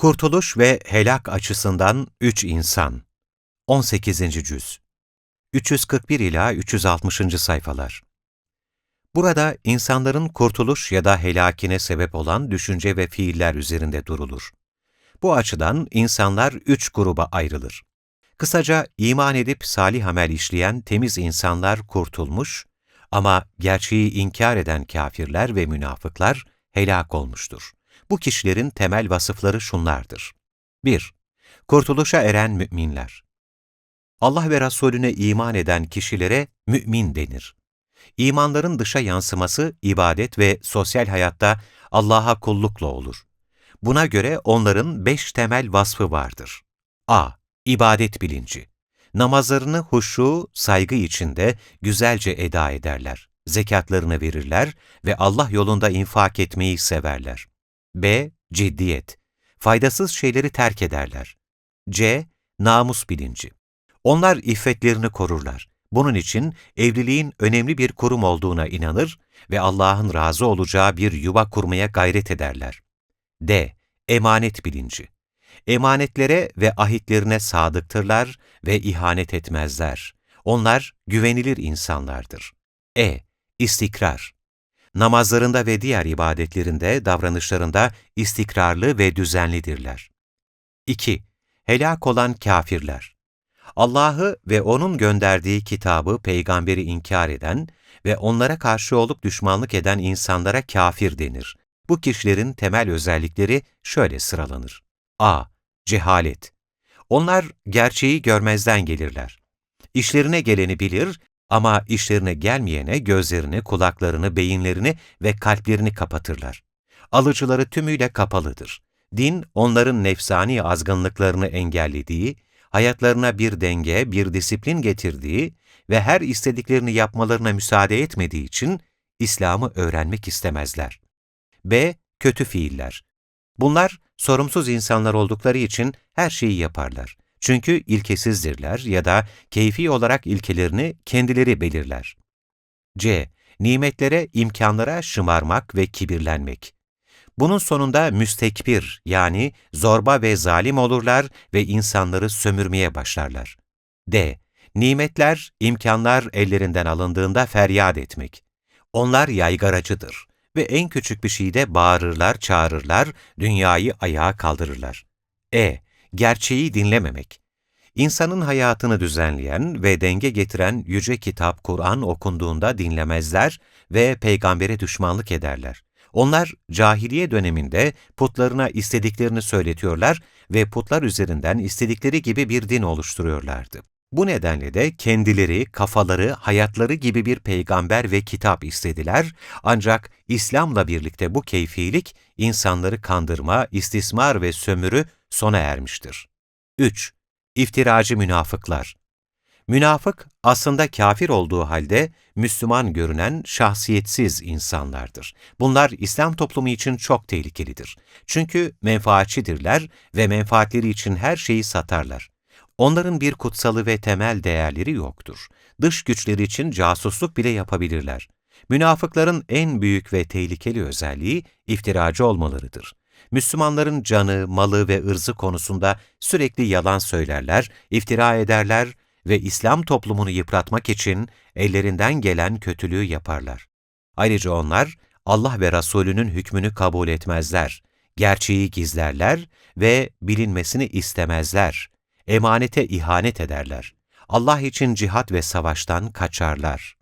Kurtuluş ve helak açısından üç insan. 18. cüz. 341 ila 360. sayfalar. Burada insanların kurtuluş ya da helakine sebep olan düşünce ve fiiller üzerinde durulur. Bu açıdan insanlar üç gruba ayrılır. Kısaca iman edip salih amel işleyen temiz insanlar kurtulmuş ama gerçeği inkar eden kafirler ve münafıklar helak olmuştur. Bu kişilerin temel vasıfları şunlardır. 1. Kurtuluşa eren müminler. Allah ve Resulüne iman eden kişilere mümin denir. İmanların dışa yansıması ibadet ve sosyal hayatta Allah'a kullukla olur. Buna göre onların beş temel vasfı vardır. a. İbadet bilinci. Namazlarını huşu, saygı içinde güzelce eda ederler. Zekatlarını verirler ve Allah yolunda infak etmeyi severler. B. Ciddiyet. Faydasız şeyleri terk ederler. C. Namus bilinci. Onlar iffetlerini korurlar. Bunun için evliliğin önemli bir kurum olduğuna inanır ve Allah'ın razı olacağı bir yuva kurmaya gayret ederler. D. Emanet bilinci. Emanetlere ve ahitlerine sadıktırlar ve ihanet etmezler. Onlar güvenilir insanlardır. E. İstikrar. Namazlarında ve diğer ibadetlerinde, davranışlarında istikrarlı ve düzenlidirler. 2. Helak olan kafirler. Allah'ı ve O'nun gönderdiği kitabı, peygamberi inkar eden ve onlara karşı olup düşmanlık eden insanlara kafir denir. Bu kişilerin temel özellikleri şöyle sıralanır. a. Cehalet. Onlar gerçeği görmezden gelirler. İşlerine geleni bilir ama işlerine gelmeyene gözlerini, kulaklarını, beyinlerini ve kalplerini kapatırlar. Alıcıları tümüyle kapalıdır. Din, onların nefsani azgınlıklarını engellediği, hayatlarına bir denge, bir disiplin getirdiği ve her istediklerini yapmalarına müsaade etmediği için İslam'ı öğrenmek istemezler. B. Kötü fiiller. Bunlar sorumsuz insanlar oldukları için her şeyi yaparlar. Çünkü ilkesizdirler ya da keyfi olarak ilkelerini kendileri belirler. C. Nimetlere, imkanlara şımarmak ve kibirlenmek. Bunun sonunda müstekbir yani zorba ve zalim olurlar ve insanları sömürmeye başlarlar. D. Nimetler, imkanlar ellerinden alındığında feryat etmek. Onlar yaygaracıdır ve en küçük bir şeyde bağırırlar, çağırırlar, dünyayı ayağa kaldırırlar. E. Gerçeği dinlememek. İnsanın hayatını düzenleyen ve denge getiren yüce kitap Kur'an okunduğunda dinlemezler ve peygambere düşmanlık ederler. Onlar cahiliye döneminde putlarına istediklerini söyletiyorlar ve putlar üzerinden istedikleri gibi bir din oluşturuyorlardı. Bu nedenle de kendileri, kafaları, hayatları gibi bir peygamber ve kitap istediler ancak İslam'la birlikte bu keyfilik insanları kandırma, istismar ve sömürü sona ermiştir. 3. İftiracı münafıklar Münafık aslında kafir olduğu halde Müslüman görünen şahsiyetsiz insanlardır. Bunlar İslam toplumu için çok tehlikelidir. Çünkü menfaatçidirler ve menfaatleri için her şeyi satarlar. Onların bir kutsalı ve temel değerleri yoktur. Dış güçleri için casusluk bile yapabilirler. Münafıkların en büyük ve tehlikeli özelliği iftiracı olmalarıdır. Müslümanların canı, malı ve ırzı konusunda sürekli yalan söylerler, iftira ederler ve İslam toplumunu yıpratmak için ellerinden gelen kötülüğü yaparlar. Ayrıca onlar Allah ve Resulünün hükmünü kabul etmezler, gerçeği gizlerler ve bilinmesini istemezler, emanete ihanet ederler. Allah için cihat ve savaştan kaçarlar.